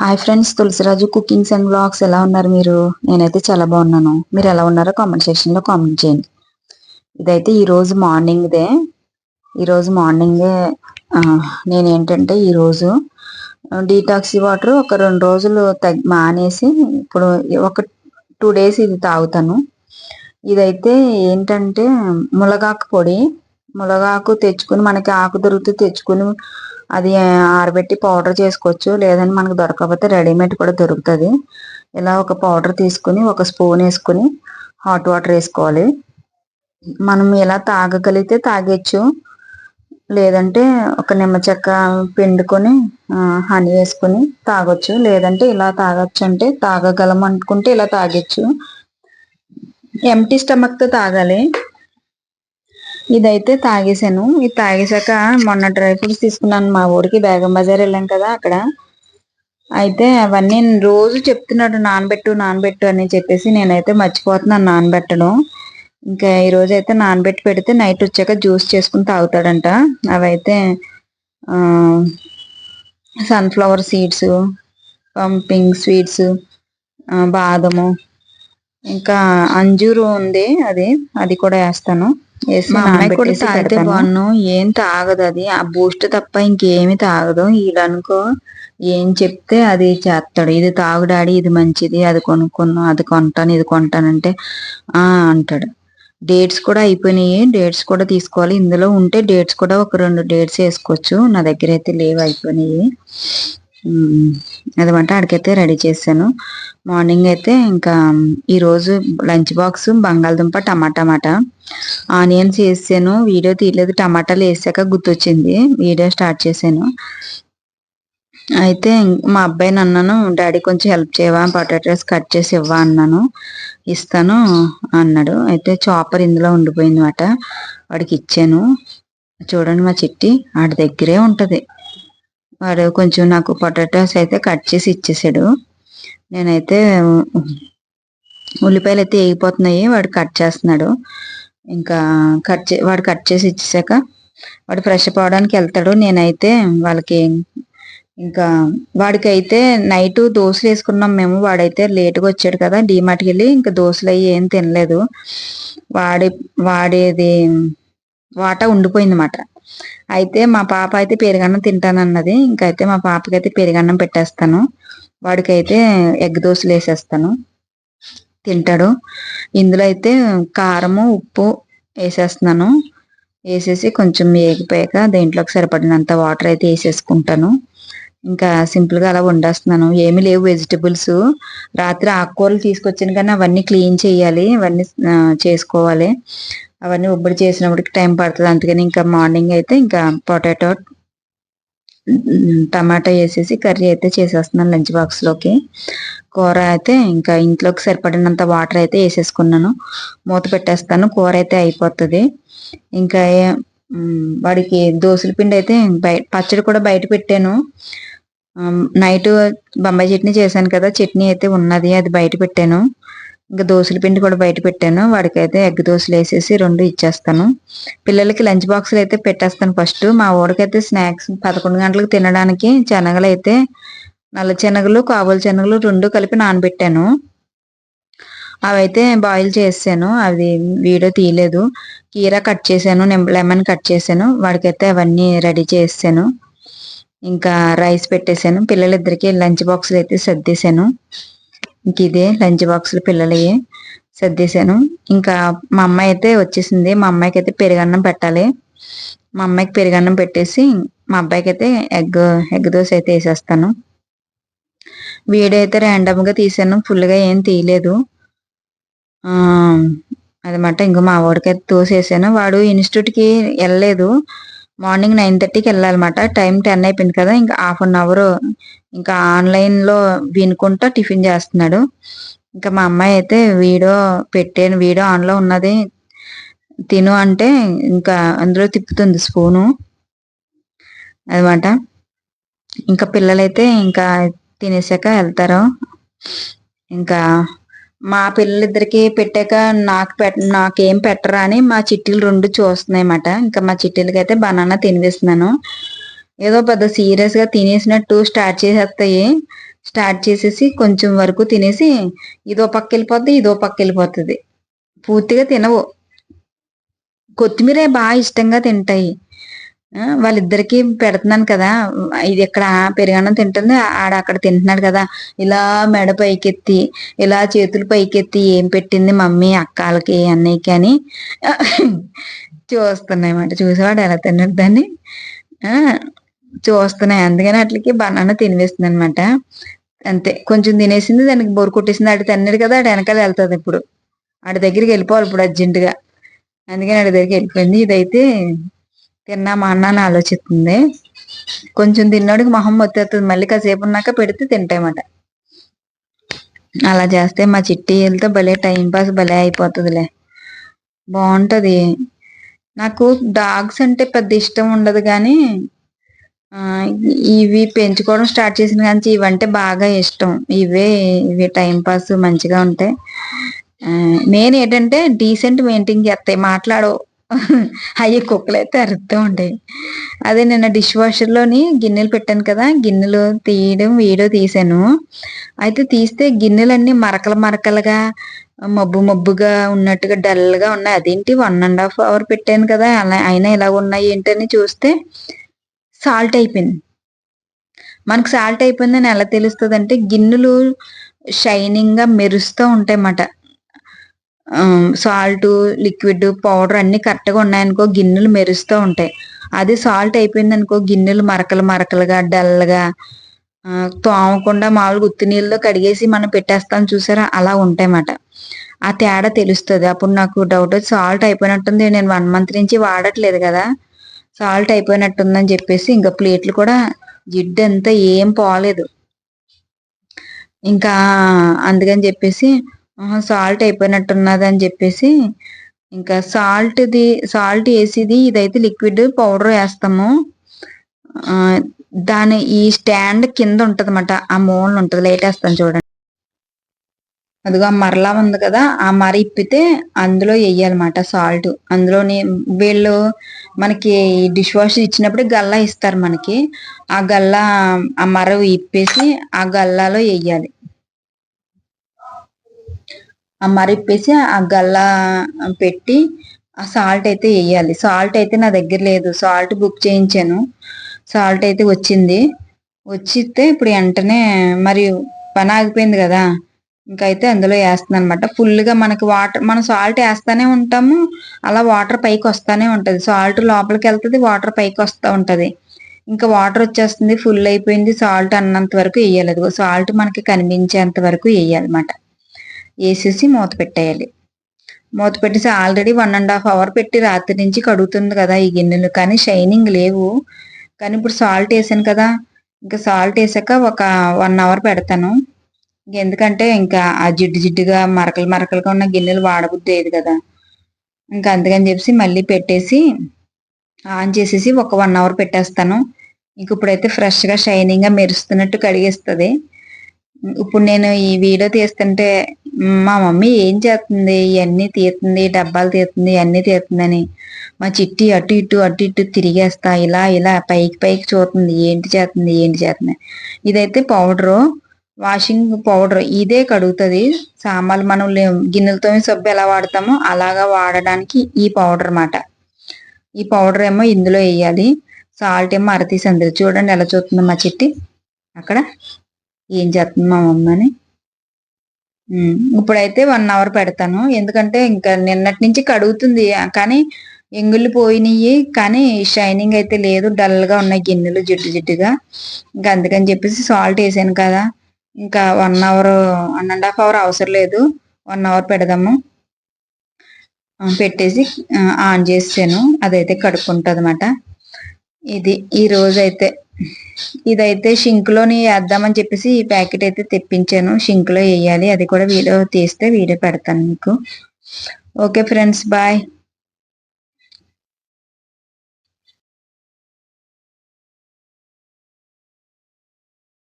Hi friends Tulasiraju cookings and blogs ఎలా ఉన్నారు మీరు? నేనైతే చాలా బాగున్నాను. మీరు ఎలా ఉన్నారో కామెంట్ సెక్షన్లో కామెంట్ చేయండి. ఇదైతే ఈరోజు మార్నింగ్దే ఈరోజు మార్నింగే నేను ఏంటంటే ఈరోజు డీటాక్సీ వాటర్ ఒక రెండు రోజులు తగ్గి మానేసి ఇప్పుడు ఒక టూ డేస్ ఇది తాగుతాను. ఇదైతే ఏంటంటే ములగాకు పొడి ములగాకు తెచ్చుకుని మనకి ఆకు దొరికితే తెచ్చుకుని అది ఆరబెట్టి పౌడర్ చేసుకోవచ్చు. లేదని మనకు దొరకకపోతే రెడీమేడ్ కూడా దొరుకుతుంది. ఇలా ఒక పౌడర్ తీసుకుని ఒక స్పూన్ వేసుకుని హాట్ వాటర్ వేసుకోవాలి. మనం ఇలా తాగగలిగితే తాగేచ్చు లేదంటే ఒక నిమ్మ చెక్క పిండుకొని హనీ వేసుకుని తాగొచ్చు. లేదంటే ఇలా తాగొచ్చు అంటే తాగగలం అనుకుంటే ఇలా తాగొచ్చు ఎంటీ స్టమక్తో తాగాలి. ఇదైతే తాగేసాను ఇది తాగేసాక మొన్న డ్రై ఫ్రూట్స్ తీసుకున్నాను మా ఊరికి. బేగం బజార్ వెళ్ళాం కదా అక్కడ. అయితే అవన్నీ రోజు చెప్తున్నాడు నానబెట్టు నానబెట్టు అని చెప్పేసి నేనైతే మర్చిపోతున్నాను నానబెట్టడం. ఇంకా ఈ రోజు అయితే నానబెట్టి పెడితే నైట్ వచ్చాక జ్యూస్ చేసుకుని తాగుతాడంట. అవైతే సన్ఫ్లవర్ సీడ్స్ పంపింగ్ స్వీట్స్ బాదము. ఇంకా అంజూరు ఉంది అది. అది కూడా వేస్తాను. మా అమ్మాయి కూడా తాగితే ఏం తాగదు అది. ఆ బూస్ట్ తప్ప ఇంకేమి తాగదు. వీడనుకో ఏం చెప్తే అది చేస్తాడు. ఇది తాగు డాడీ ఇది మంచిది. అది కొనుక్కున్నాను అది కొంటాను ఇది కొంటానంటే ఆ అంటాడు. డేట్స్ కూడా అయిపోయినాయి. డేట్స్ కూడా తీసుకోవాలి. ఇందులో ఉంటే డేట్స్ కూడా ఒక రెండు డేట్స్ వేసుకోవచ్చు. నా దగ్గర అయితే లేవు అయిపోయినాయి. అదనమాట ఆడికైతే రెడీ చేశాను. మార్నింగ్ అయితే ఇంకా ఈరోజు లంచ్ బాక్స్ బంగాళదుంప టమాటా మాట ఆనియన్స్ వేసాను వీడియో తీయలేదు టమాటాలు వేసాక గుర్తొచ్చింది వీడియో స్టార్ట్ చేశాను. అయితే మా అబ్బాయిని అన్నాను డాడీ కొంచెం హెల్ప్ చేయవా పొటాటోస్ కట్ చేసి ఇవ్వా అన్నాను. ఇస్తాను అన్నాడు. అయితే చాపర్ ఇందులో ఉండిపోయింది మాట వాడికి ఇచ్చాను. చూడండి మా చిట్టి వాడి దగ్గరే ఉంటుంది. వాడు కొంచెం నాకు పొటాటోస్ అయితే కట్ చేసి ఇచ్చేసాడు. నేనైతే ఉల్లిపాయలు అయితే వేగిపోతున్నాయి వాడు కట్ చేస్తున్నాడు. ఇంకా కట్ చే వాడు కట్ చేసి ఇచ్చేసాక వాడు ఫ్రెష్ అప్ అవడానికి వెళ్తాడు. నేనైతే వాళ్ళకి ఇంకా వాడికైతే నైట్ దోశలు వేసుకున్నాం మేము. వాడైతే లేట్గా వచ్చాడు కదా డీమార్ట్కి వెళ్ళి ఇంకా దోశలు అయ్యి ఏం తినలేదు. వాడి వాడేది వాటా ఉండిపోయింది అన్నమాట అయితే మా పాప అయితే పెరుగన్నం తింటానన్నది. ఇంకైతే మా పాపకైతే పెరుగన్నం పెట్టేస్తాను. వాడికైతే ఎగ్ దోశలు వేసేస్తాను. తింటాడు. ఇందులో అయితే కారము ఉప్పు వేసేస్తున్నాను. వేసేసి కొంచెం వేగిపోయాక దేంట్లోకి సరిపడినంత వాటర్ అయితే వేసేసుకుంటాను. ఇంకా సింపుల్గా అలా వండేస్తున్నాను. ఏమీ లేవు వెజిటబుల్స్. రాత్రి ఆకుకూరలు తీసుకొచ్చాను కానీ అవన్నీ క్లీన్ చేయాలి. అవన్నీ చేసుకోవాలి. అవన్నీ ఉబ్బడి చేసినప్పటికి టైం పడుతుంది. అందుకని ఇంకా మార్నింగ్ అయితే ఇంకా పొటాటో టమాటా వేసేసి కర్రీ అయితే చేసేస్తున్నాను లంచ్ బాక్స్లోకి కూర అయితే ఇంకా ఇంట్లోకి సరిపడినంత వాటర్ అయితే వేసేసుకున్నాను. మూత పెట్టేస్తాను. కూర అయితే అయిపోతుంది. ఇంకా వాడికి దోశల పిండి అయితే బయట పచ్చడి కూడా బయట పెట్టాను. నైట్ బొంబాయి చట్నీ చేశాను కదా చట్నీ అయితే ఉన్నది అది బయట పెట్టాను. ఇంకా దోశల పిండి కూడా బయట పెట్టాను. వాడికైతే ఎగ్ దోశలు వేసేసి రెండు ఇచ్చేస్తాను. పిల్లలకి లంచ్ బాక్సులు అయితే పెట్టేస్తాను ఫస్ట్. మా ఊడికైతే స్నాక్స్ పదకొండు గంటలకు తినడానికి శనగలు అయితే నల్ల శనగలు కాబోలు శనగలు రెండు కలిపి నానబెట్టాను. అవైతే బాయిల్ చేసాను అది వీడియో తీయలేదు. కీరా కట్ చేశాను లెమన్ కట్ చేశాను వాడికైతే అవన్నీ రెడీ చేసాను ఇంకా రైస్ పెట్టేశాను పిల్లలిద్దరికి లంచ్ బాక్సులు అయితే సర్దేశాను. ఇంక ఇదే లంచ్ బాక్సులు పిల్లలయ్యే సర్దేశాను. ఇంకా మా అమ్మాయి అయితే వచ్చేసింది. మా అమ్మాయికి అయితే పెరుగన్నం పెట్టాలి. మా అమ్మాయికి పెరుగన్నం పెట్టేసి మా అబ్బాయికి అయితే ఎగ్ ఎగ్ దోశ అయితే వేసేస్తాను. వీడియో అయితే ర్యాండమ్గా తీసాను ఫుల్గా ఏం తీయలేదు. అదనమాట ఇంకో మా వాడికి అయితే తోసేసాను వాడు ఇన్స్టిట్యూట్కి వెళ్ళలేదు. మార్నింగ్ నైన్ థర్టీకి వెళ్ళాలన్నమాట. టైం టెన్ అయిపోయింది కదా ఇంకా హాఫ్ అన్ అవర్ ఇంకా ఆన్లైన్లో వినుకుంటా టిఫిన్ చేస్తున్నాడు. ఇంకా మా అమ్మాయి అయితే వీడియో పెట్టాను వీడియో ఆన్లో ఉన్నది. తిను అంటే ఇంకా అందులో తిప్పుతుంది స్పూను అనమాట ఇంకా పిల్లలైతే ఇంకా తినేసాక వెళ్తారు. ఇంకా మా పిల్లలిద్దరికి పెట్టాక నాకు పెట్ నాకేం పెట్టరా అని మా చిట్టీలు రెండు చూస్తున్నాయి అన్నమాట ఇంకా మా చిట్టీలకి అయితే బనానా తినిపిస్తున్నాను. ఏదో పెద్ద సీరియస్గా తినేసినట్టు స్టార్ట్ చేసేస్తాయి. స్టార్ట్ చేసేసి కొంచెం వరకు తినేసి ఇదో పక్క వెళ్ళిపోద్ది ఇదో పక్క వెళ్ళిపోతుంది పూర్తిగా తినవు. కొత్తిమీర బాగా ఇష్టంగా తింటాయి. వాళ్ళిద్దరికి పెడుతున్నాను కదా. ఇది ఇక్కడ పెరుగన్నం తింటుంది ఆడ అక్కడ తింటున్నాడు కదా. ఇలా మెడ పైకెత్తి ఇలా చేతులు పైకెత్తి ఏం పెట్టింది మమ్మీ అక్కలకి అన్నయ్యకి అని. చూస్తున్నాయి అన్నమాట. చూసేవాడు ఎలా తిన్నాడు దాన్ని. చూస్తున్నాయి. అందుకని అట్లకి బనానా తినివేస్తుంది అనమాట అంతే. కొంచెం తినేసింది దానికి బోరు కొట్టేసింది. ఆడు తిన్నాడు కదా ఆడు వెనకాల వెళ్తుంది ఇప్పుడు. ఆడి దగ్గరికి వెళ్ళిపోవాలి ఇప్పుడు అర్జెంటుగా. అందుకని ఆడి దగ్గరికి వెళ్ళిపోయింది. ఇదైతే తిన్నామా అన్న అని ఆలోచిస్తుంది. కొంచెం తిన్నాడికి మొహం వచ్చేస్తుంది మళ్ళీ కాసేపు ఉన్నాక పెడితే తింటాయమాట అలా చేస్తే మా చిట్టి వీళ్ళతో భలే టైం పాస్ భలే అయిపోతుందిలే. బాగుంటుంది. నాకు డాగ్స్ అంటే పెద్ద ఇష్టం ఉండదు కానీ ఇవి పెంచుకోవడం స్టార్ట్ చేసిన కానీ ఇవంటే బాగా ఇష్టం. ఇవే ఇవి టైం పాస్ మంచిగా ఉంటాయి మెయిన్ ఏంటంటే డీసెంట్ మెయింటైన్ చేస్తాయి. మాట్లాడవు. అవి కుక్కలు అయితే అరుస్తూ ఉంటాయి అదే నిన్న డిష్ వాషర్లోని గిన్నెలు పెట్టాను కదా గిన్నెలు తీయడం వీడియో తీసాను అయితే తీస్తే గిన్నెలన్నీ మరకలు మరకలుగా మబ్బు మబ్బుగా ఉన్నట్టుగా డల్గా ఉన్నాయి. అదేంటి వన్ అండ్ హాఫ్ అవర్ పెట్టాను కదా అలా అయినా ఇలా ఉన్నాయి ఏంటని చూస్తే సాల్ట్ అయిపోయింది. మనకు సాల్ట్ అయిపోయిందని ఎలా తెలుస్తుంది అంటే గిన్నెలు షైనింగ్గా మెరుస్తూ ఉంటాయి అన్నమాట సాల్ట్ లిక్విడ్ పౌడర్ అన్ని కరెక్ట్గా ఉన్నాయనుకో గిన్నెలు మెరుస్తూ ఉంటాయి. అదే సాల్ట్ అయిపోయింది అనుకో గిన్నెలు మరకలు మరకలుగా డల్గా తోమకుండా మామూలుగా ఉత్తి నీళ్ళలో కడిగేసి మనం పెట్టేస్తాం చూసారా? అలా ఉంటాయన్నమాట. ఆ తేడా తెలుస్తుంది. అప్పుడు నాకు డౌట్ వచ్చి సాల్ట్ అయిపోయినట్టుంది. నేను వన్ మంత్ నుంచి వాడట్లేదు కదా. సాల్ట్ అయిపోయినట్టుందని చెప్పేసి ఇంకా ప్లేట్లు కూడా జిడ్డు అంతా ఏం పోలేదు. ఇంకా అందుకని చెప్పేసి సాల్ట్ అయిపోయినట్టున్నది అని చెప్పేసి ఇంకా సాల్ట్ది సాల్ట్ వేసిది ఇదైతే లిక్విడ్ పౌడర్ వేస్తాము. దాని ఈ స్టాండ్ కింద ఉంటది ఆ మూలన ఉంటుంది లైట్ వేస్తాను చూడండి. అదిగో ఆ మరలా ఉంది కదా ఆ మర ఇప్పితే అందులో వేయాలన్నమాట సాల్ట్. అందులోని వీళ్ళు మనకి డిష్ వాష్ ఇచ్చినప్పుడు గల్లా ఇస్తారు మనకి. ఆ గల్లా ఆ మర ఇప్పేసి ఆ గల్లాలో వేయాలి. ఆ ఇప్పేసి ఆ గల్లా పెట్టి ఆ సాల్ట్ అయితే వేయాలి సాల్ట్ అయితే నా దగ్గర లేదు. సాల్ట్ బుక్ చేయించాను. సాల్ట్ అయితే వచ్చింది. వచ్చితే ఇప్పుడు వెంటనే మరి పని ఆగిపోయింది కదా. ఇంకైతే అందులో వేస్తున్నాను అనమాట ఫుల్గా మనకి వాటర్ మనం సాల్ట్ వేస్తానే ఉంటాము. అలా వాటర్ పైకి వస్తానే ఉంటుంది. సాల్ట్ లోపలికి వెళ్తుంది వాటర్ పైకి వస్తూ ఉంటుంది. ఇంకా వాటర్ వచ్చేస్తుంది ఫుల్ అయిపోయింది. సాల్ట్ అన్నంత వరకు వేయాలి సాల్ట్ మనకి కనిపించేంత వరకు వేయాలన్నమాట వేసేసి మూత పెట్టేయాలి. మూత పెట్టేసి already one and half hour పెట్టి రాత్రి నుంచి కడుగుతుంది కదా ఈ గిన్నెలు. కానీ షైనింగ్ లేవు. కానీ ఇప్పుడు సాల్ట్ వేసాను కదా. ఇంకా సాల్ట్ వేసాక ఒక వన్ అవర్ పెడతాను. ఎందుకంటే ఇంకా ఆ జిడ్డు జిడ్డుగా మరకలు మరకలుగా ఉన్న గిన్నెలు వాడబుద్ది లేదు కదా. ఇంకా అందుకని చెప్పేసి మళ్ళీ పెట్టేసి ఆన్ చేసేసి ఒక వన్ అవర్ పెట్టేస్తాను. ఇంక ఇప్పుడైతే ఫ్రెష్గా షైనింగ్గా మెరుస్తున్నట్టు కడిగేస్తుంది. ఇప్పుడు నేను ఈ వీడియో తీస్తుంటే మా మమ్మీ ఏం చేస్తుంది? ఇవన్నీ తీస్తుంది డబ్బాలు తీస్తుంది ఇవన్నీ తీస్తుందని. మా చిట్టి అటు ఇటు అటు ఇటు తిరిగేస్తా ఇలా ఇలా పైకి పైకి చూస్తుంది. ఏంటి చేస్తుంది? ఏంటి చేస్తుంది? ఇదైతే పౌడరు వాషింగ్ పౌడర్. ఇదే కడుగుతుంది. సామాన్లు మనం గిన్నెలతో సబ్బు ఎలా వాడతామో అలాగా వాడడానికి ఈ పౌడర్ అన్నమాట. ఈ పౌడర్ ఏమో ఇందులో వేయాలి. సాల్ట్ ఏమో అరతీసి అందులో చూడండి ఎలా చూస్తుంది మా చిట్టి. అక్కడ. ఏం చేస్తుంది మా మమ్మీ అని ఇప్పుడైతే వన్ అవర్ పెడతాను. ఎందుకంటే ఇంకా నిన్నటి నుంచి కడుగుతుంది. కానీ ఎంగుళ్ళు పోయినాయి కానీ షైనింగ్ అయితే లేదు. డల్గా ఉన్నాయి గిన్నెలు జిడ్డు జిడ్డుగా. ఇంకా అందుకని చెప్పేసి సాల్ట్ వేసాను కదా. ఇంకా one hour one and half hour అవసరం లేదు. వన్ అవర్ పెడదాము. పెట్టేసి ఆన్ చేసాను అదైతే కడుక్కుంటుంది అనమాట ఇది ఈ రోజు అయితే ఇదైతే షింక్లోని వేద్దామని చెప్పేసి ఈ ప్యాకెట్ అయితే తెప్పించాను. షింక్లో వేయాలి. అది కూడా వీడియో తీస్తే వీడియో పెడతాను మీకు. Okay friends bye.